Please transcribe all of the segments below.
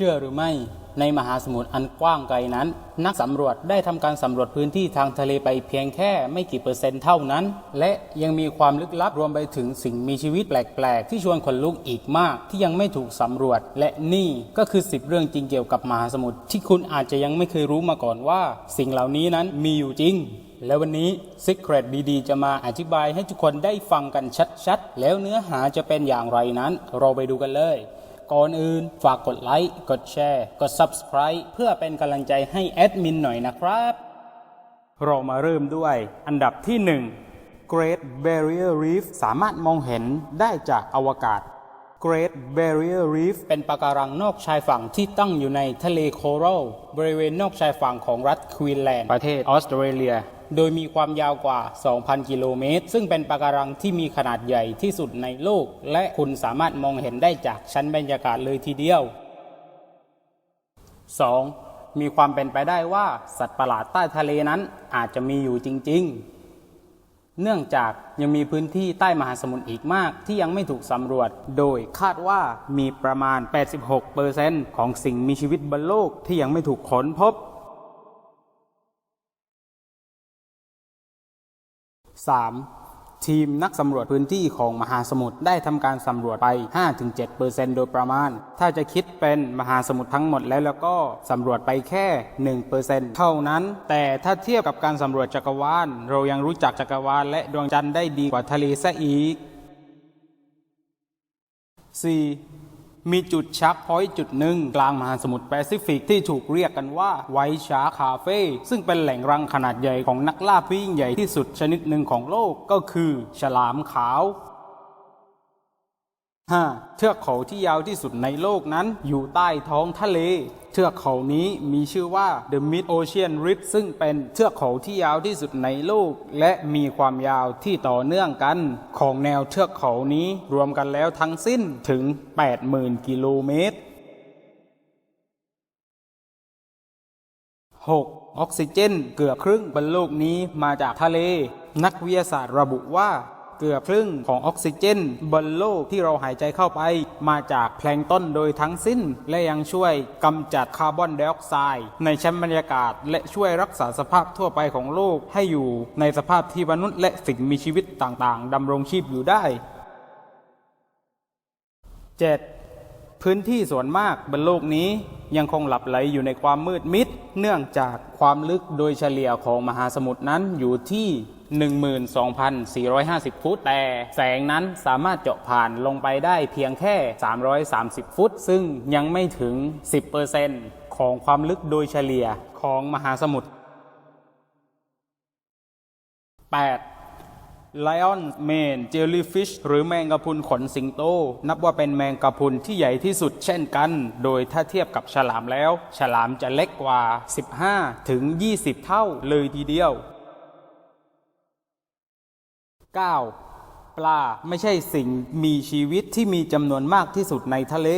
ชื่อหรือไม่ในมหาสมุทรอันกว้างไกลนั้น นักสำรวจได้ทำการสำรวจพื้นที่ทางทะเลไปเพียงแค่ไม่กี่เปอร์เซ็นต์เท่านั้น และยังมีความลึกลับรวมไปถึงสิ่งมีชีวิตแปลก ๆ ที่ชวนขนลุกอีกมากที่ยังไม่ถูกสำรวจ และนี่ก็คือ 10 เรื่องจริงเกี่ยวกับมหาสมุทรที่คุณอาจจะยังไม่เคยรู้มาก่อนว่า สิ่งเหล่านี้นั้นมีอยู่จริงและวันนี้ Secret ดีๆ จะมาอธิบายให้ทุกคนได้ฟังกันชัดๆ แล้วเนื้อหาจะเป็นอย่างไรนั้น เราไปดูกันเลย ก่อนอื่น ฝากกดไลค์กดแชร์ กด Subscribe เพื่อเป็นกำลังใจให้แอดมินหน่อยนะครับ เรามาเริ่มด้วยอันดับที่ 1 Great Barrier Reef สามารถมองเห็นได้จากอวกาศ Great Barrier Reef เป็นปะการังนอกชายฝั่งที่ตั้งอยู่ในทะเลโครัลบริเวณนอกชายฝั่งของรัฐควีนแลนด์ประเทศออสเตรเลีย โดยมีความยาวกว่า 2,000 กิโลเมตร ซึ่งเป็นปะการังที่มีขนาดใหญ่ที่สุดในโลก และคุณสามารถมองเห็นได้จากชั้นบรรยากาศเลยทีเดียว 2. มีความเป็นไปได้ว่าสัตว์ประหลาดใต้ทะเลนั้นอาจจะมีอยู่จริง ๆ เนื่องจากยังมีพื้นที่ใต้มหาสมุทรอีกมากที่ยังไม่ถูกสำรวจ โดยคาดว่ามีประมาณ 86%ของสิ่งมีชีวิตบนโลกที่ยังไม่ถูกค้นพบ 3. ทีมนักสำรวจพื้นที่ของมหาสมุทรได้ทำการสำรวจไป 5-7%โดยประมาณ ถ้าจะคิดเป็นมหาสมุทรทั้งหมดแล้วแล้วก็สำรวจไปแค่ 1%เท่านั้น แต่ถ้าเทียบกับการสำรวจจักรวาล เรายังรู้จักจักรวาลและดวงจันทร์ได้ดีกว่าทะเลซะอีก 4. มีจุดชักพอยต์จุดหนึ่งกลางมหาสมุทรแปซิฟิกที่ถูกเรียกกันว่าไวชาร์คาเฟ่ซึ่งเป็นแหล่งรังขนาดใหญ่ของนักล่าที่ยิ่งใหญ่ที่สุดชนิดหนึ่งของโลกก็คือ ฉลามขาว 5. เทือกเขาที่ยาวที่สุดในโลกนั้นอยู่ใต้ท้องทะเล เทือกเขานี้มีชื่อว่า The Mid Ocean Ridge ซึ่งเป็นเทือกเขาที่ยาวที่สุดในโลก และมีความยาวที่ต่อเนื่องกัน ของแนวเทือกเขานี้รวมกันแล้วทั้งสิ้นถึง 80,000 กิโลเมตร 6. ออกซิเจนเกือบครึ่งบนโลกนี้มาจากทะเล นักวิทยาศาสตร์ระบุว่า เกือบครึ่งของออกซิเจนบนโลกที่เราหายใจเข้าไป มาจากแพลงต้นโดยทั้งสิ้น และยังช่วยกำจัดคาร์บอนไดออกไซด์ในชั้นบรรยากาศ และช่วยรักษาสภาพทั่วไปของโลกให้อยู่ในสภาพที่มนุษย์และสิ่งมีชีวิตต่างๆดำรงชีพอยู่ได้ 7. พื้นที่ส่วนมากบนโลกนี้ยังคงหลับไหลอยู่ในความมืดมิด เนื่องจากความลึกโดยเฉลี่ยของมหาสมุทรนั้นอยู่ที่ 12,450 ฟุต แต่แสงนั้นสามารถเจาะผ่านลงไปได้เพียงแค่ 330 ฟุต ซึ่งยังไม่ถึง 10%ของความลึกโดยเฉลี่ยของมหาสมุทร 8. Lion Mane Jellyfish หรือแมงกะพรุนขนสิงโต นับว่าเป็นแมงกะพรุนที่ใหญ่ที่สุดเช่นกัน โดยถ้าเทียบกับฉลามแล้ว ฉลามจะเล็กกว่า 15ถึง20 เท่าเลยทีเดียว 9. ปลาไม่ใช่สิ่งมีชีวิตที่มีจำนวนมากที่สุดในทะเล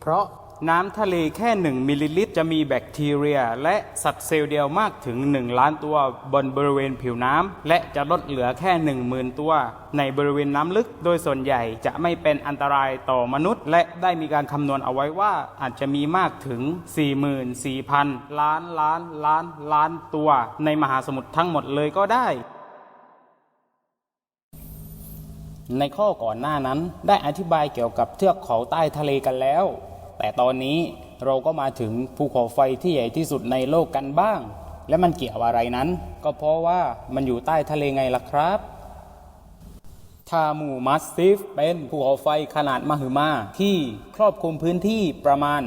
เพราะน้ำทะเลแค่ 1 มิลลิลิตร จะมีแบคทีเรีย และสัตว์เซลล์เดียวมากถึง 1 ล้านตัวบนบริเวณผิวน้ำและจะลดเหลือแค่ 10,000 ตัว ในบริเวณน้ำลึก โดยส่วนใหญ่จะไม่เป็นอันตรายต่อมนุษย์ และได้มีการคำนวณเอาไว้ว่าอาจจะมีมากถึง 44,000 ล้านล้านล้านล้านตัว ในมหาสมุทรทั้งหมดเลยก็ได้ ในข้อก่อนหน้านั้นได้อธิบายเกี่ยวกับเทือกเขาใต้ทะเลกันแล้ว แต่ตอนนี้เราก็มาถึงภูเขาไฟที่ใหญ่ที่สุดในโลกกันบ้าง และมันเกี่ยวอะไรนั้น ก็เพราะว่ามันอยู่ใต้ทะเลไงล่ะครับทามูมัสซิฟเป็นภูเขาไฟขนาดมหึมาที่ครอบคลุมพื้นที่ประมาณ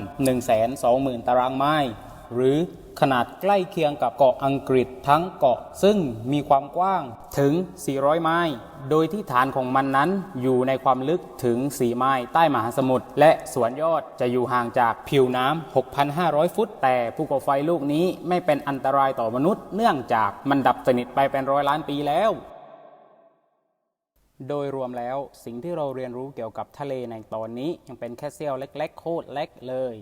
120,000 ตารางไมล์ หรือขนาดใกล้เคียงกับเกาะอังกฤษทั้งเกาะ ซึ่งมีความกว้างถึง 400 ไมล์ โดยที่ฐานของมันนั้นอยู่ในความลึกถึง 4 ไมล์ใต้มหาสมุทรและส่วนยอดจะอยู่ห่างจากผิวน้ำ 6,500 ฟุต แต่ภูเขาไฟลูกนี้ไม่เป็นอันตรายต่อมนุษย์ เนื่องจากมันดับสนิทไปเป็นร้อยล้านปีแล้วโดยรวมแล้วสิ่งที่เราเรียนรู้เกี่ยวกับทะเลในตอนนี้ยังเป็นแค่เสี้ยวเล็ก ๆ โคตรเล็กเลย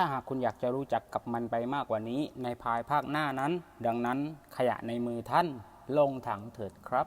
ถ้าหากคุณอยากจะรู้จักกับมันไปมากกว่านี้ในภายภาคหน้านั้น ดังนั้นขยะในมือท่านลงถังเถิดครับ